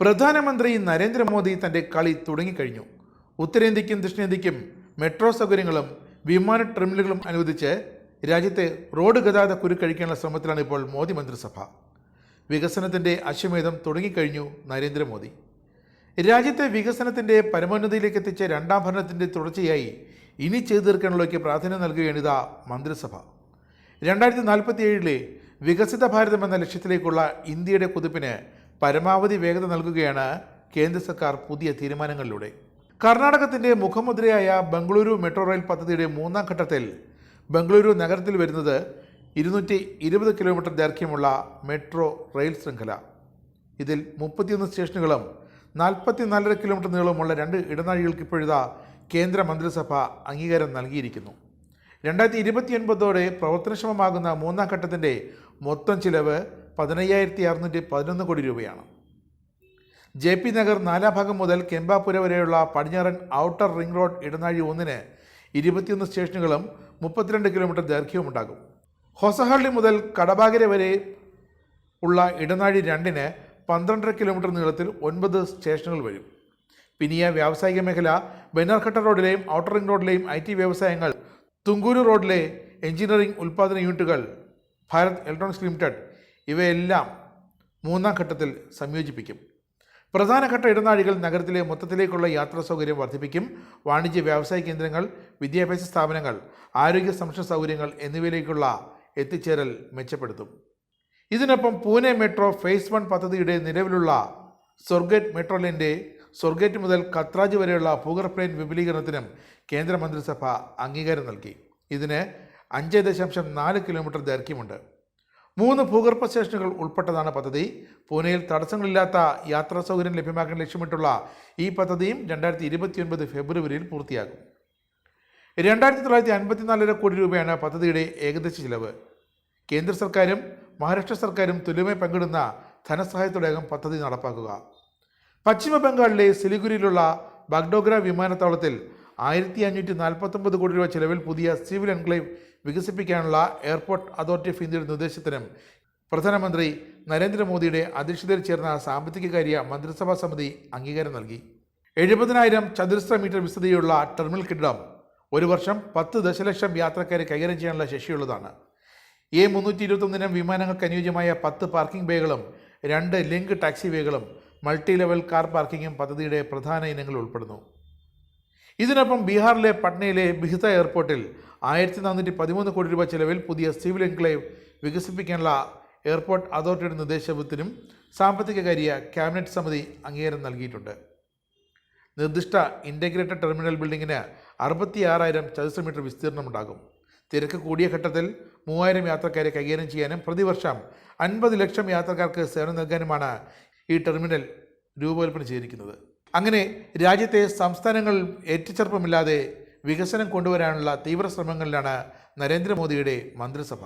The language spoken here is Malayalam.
പ്രധാനമന്ത്രി നരേന്ദ്രമോദി തന്റെ കളി തുടങ്ങിക്കഴിഞ്ഞു. ഉത്തരേന്ത്യക്കും ദക്ഷിണേന്ത്യക്കും മെട്രോ സൗകര്യങ്ങളും വിമാന ടെർമിനലുകളും അനുവദിച്ച് രാജ്യത്തെ റോഡ് ഗതാഗത കുരുക്കഴിക്കാനുള്ള ശ്രമത്തിലാണ് ഇപ്പോൾ മോദി മന്ത്രിസഭ. വികസനത്തിന്റെ അശ്വമേധം തുടങ്ങിക്കഴിഞ്ഞു നരേന്ദ്രമോദി. രാജ്യത്തെ വികസനത്തിന്റെ പരമോന്നതിയിലേക്ക് എത്തിച്ച രണ്ടാം ഭരണത്തിന്റെ തുടർച്ചയായി ഇനി ചെയ്തു തീർക്കാനുള്ളവയ്ക്ക് പ്രാധാന്യം നൽകുകയാണ് ഇതാ മന്ത്രിസഭ. രണ്ടായിരത്തി നാൽപ്പത്തി ഏഴിലെ വികസിത ഭാരതം എന്ന ലക്ഷ്യത്തിലേക്കുള്ള ഇന്ത്യയുടെ കുതിപ്പിന് പരമാവധി വേഗത നൽകുകയാണ് കേന്ദ്ര സർക്കാർ പുതിയ തീരുമാനങ്ങളിലൂടെ. കർണാടകത്തിന്റെ മുഖമുദ്രയായ ബംഗളൂരു മെട്രോ റെയിൽ പദ്ധതിയുടെ മൂന്നാം ഘട്ടത്തിൽ ബംഗളൂരു നഗരത്തിൽ വരുന്നത് ഇരുന്നൂറ്റി ഇരുപത് കിലോമീറ്റർ ദൈർഘ്യമുള്ള മെട്രോ റെയിൽ ശൃംഖല. ഇതിൽ മുപ്പത്തിയൊന്ന് സ്റ്റേഷനുകളും നാൽപ്പത്തിനാലര കിലോമീറ്റർ നീളമുള്ള രണ്ട് ഇടനാഴികൾക്ക് ഇപ്പോഴിതാ കേന്ദ്ര മന്ത്രിസഭ അംഗീകാരം നൽകിയിരിക്കുന്നു. രണ്ടായിരത്തി ഇരുപത്തിയൊൻപതോടെ പ്രവർത്തനക്ഷമമാകുന്ന മൂന്നാം ഘട്ടത്തിന്റെ മൊത്തം ചിലവ് പതിനയ്യായിരത്തി അറുന്നൂറ്റി പതിനൊന്ന് കോടി രൂപയാണ്. ജെ പി നഗർ നാലാം ഭാഗം മുതൽ കെമ്പാപുര വരെയുള്ള പടിഞ്ഞാറൻ ഔട്ടർ റിംഗ് റോഡ് ഇടനാഴി ഒന്നിന് ഇരുപത്തിയൊന്ന് സ്റ്റേഷനുകളും മുപ്പത്തിരണ്ട് കിലോമീറ്റർ ദൈർഘ്യവുമുണ്ടാകും ഹൊസഹള്ളി മുതൽ കടബാഗര വരെ ഉള്ള ഇടനാഴി രണ്ടിന് പന്ത്രണ്ടര കിലോമീറ്റർ നീളത്തിൽ ഒൻപത് സ്റ്റേഷനുകൾ വരും. പിനിയ വ്യാവസായിക മേഖല ബെനാർഘട്ട റോഡിലെയും ഔട്ടർ റിംഗ് റോഡിലെയും ഐ ടി വ്യവസായങ്ങൾ തുങ്കൂരു റോഡിലെ എഞ്ചിനീയറിംഗ് ഉൽപ്പാദന യൂണിറ്റുകൾ ഭാരത് ഇലക്ട്രോണിക്സ് ലിമിറ്റഡ് ഇവയെല്ലാം മൂന്നാം ഘട്ടത്തിൽ സംയോജിപ്പിക്കും. പ്രധാനഘട്ട ഇടനാഴികൾ നഗരത്തിലെ മൊത്തത്തിലേക്കുള്ള യാത്രാ സൗകര്യം വർദ്ധിപ്പിക്കും. വാണിജ്യ വ്യവസായ കേന്ദ്രങ്ങൾ വിദ്യാഭ്യാസ സ്ഥാപനങ്ങൾ ആരോഗ്യ സംരക്ഷണ സൗകര്യങ്ങൾ എന്നിവയിലേക്കുള്ള എത്തിച്ചേരൽ മെച്ചപ്പെടുത്തും. ഇതിനൊപ്പം പൂനെ മെട്രോ ഫേസ് വൺ പദ്ധതിയുടെ നിലവിലുള്ള സ്വർഗേറ്റ് മെട്രോ ലൈന്റെ സ്വർഗേറ്റ് മുതൽ കത്രാജ് വരെയുള്ള ഭൂഗർഭ ലൈൻ വിപുലീകരണത്തിനും കേന്ദ്ര മന്ത്രിസഭ അംഗീകാരം നൽകി. ഇതിന് അഞ്ച് ദശാംശം നാല് കിലോമീറ്റർ ദൈർഘ്യമുണ്ട്. മൂന്ന് ഭൂഗർഭ സ്റ്റേഷനുകൾ ഉൾപ്പെട്ടതാണ് പദ്ധതി. പൂനെയിൽ തടസ്സങ്ങളില്ലാത്ത യാത്രാ സൗകര്യം ലഭ്യമാക്കാൻ ലക്ഷ്യമിട്ടുള്ള ഈ പദ്ധതിയും രണ്ടായിരത്തി ഇരുപത്തിയൊൻപത് ഫെബ്രുവരിയിൽ പൂർത്തിയാകും. രണ്ടായിരത്തി തൊള്ളായിരത്തി അൻപത്തിനാലര കോടി രൂപയാണ് പദ്ധതിയുടെ ഏകദേശ ചിലവ്. കേന്ദ്ര സർക്കാരും മഹാരാഷ്ട്ര സർക്കാരും തുല്യമായി പങ്കിടുന്ന ധനസഹായത്തോടെയാകും പദ്ധതി നടപ്പാക്കുക. പശ്ചിമ ബംഗാളിലെ സിലിഗുരിയിലുള്ള ബഗ്ഡോഗ്ര വിമാനത്താവളത്തിൽ ആയിരത്തി അഞ്ഞൂറ്റി നാൽപ്പത്തൊമ്പത് കോടി രൂപ ചെലവിൽ പുതിയ സിവിൽ എൻക്ലേവ് വികസിപ്പിക്കാനുള്ള എയർപോർട്ട് അതോറിറ്റി ഓഫ് ഇന്ത്യയുടെ നിർദ്ദേശത്തിനും പ്രധാനമന്ത്രി നരേന്ദ്രമോദിയുടെ അധ്യക്ഷതയിൽ ചേർന്ന സാമ്പത്തികകാര്യ മന്ത്രിസഭാ സമിതി അംഗീകാരം നൽകി. എഴുപതിനായിരം ചതുരശ്ര മീറ്റർ വിസ്തൃതിയുള്ള ടെർമിനൽ കെട്ടിടം ഒരു വർഷം പത്ത് ദശലക്ഷം യാത്രക്കാരെ കൈകാര്യം ചെയ്യാനുള്ള ശേഷിയുള്ളതാണ്. എ മുന്നൂറ്റി ഇരുപത്തൊന്നിനം വിമാനങ്ങൾക്ക് അനുയോജ്യമായ പത്ത് പാർക്കിംഗ് ബേകളും രണ്ട് ലിങ്ക് ടാക്സി വേകളും മൾട്ടി ലെവൽ കാർ പാർക്കിങ്ങും പദ്ധതിയുടെ പ്രധാന ഇനങ്ങളിൽ ഉൾപ്പെടുന്നു. ഇതിനൊപ്പം ബീഹാറിലെ പട്നയിലെ ബിഹിത എയർപോർട്ടിൽ ആയിരത്തി നാനൂറ്റി പതിമൂന്ന് കോടി രൂപ ചെലവിൽ പുതിയ സിവിൽ എൻക്ലേവ് വികസിപ്പിക്കാനുള്ള എയർപോർട്ട് അതോറിറ്റിയുടെ നിർദ്ദേശത്തിനും സാമ്പത്തികകാര്യ ക്യാബിനറ്റ് സമിതി അംഗീകാരം നൽകിയിട്ടുണ്ട്. നിർദ്ദിഷ്ട ഇന്റഗ്രേറ്റഡ് ടെർമിനൽ ബിൽഡിങ്ങിന് അറുപത്തി ആറായിരം ചതുശ്ര മീറ്റർ വിസ്തീർണമുണ്ടാകും. തിരക്ക് കൂടിയ ഘട്ടത്തിൽ മൂവായിരം യാത്രക്കാരെ കൈകാര്യം ചെയ്യാനും പ്രതിവർഷം അൻപത് ലക്ഷം യാത്രക്കാർക്ക് സേവനം നൽകാനുമാണ് ഈ ടെർമിനൽ രൂപകൽപ്പന ചെയ്തിരിക്കുന്നത്. അങ്ങനെ രാജ്യത്തെ സംസ്ഥാനങ്ങൾ ഏറ്റുചെറുപ്പമില്ലാതെ വികസനം കൊണ്ടുവരാനുള്ള തീവ്ര ശ്രമങ്ങളിലാണ് നരേന്ദ്രമോദിയുടെ മന്ത്രിസഭ.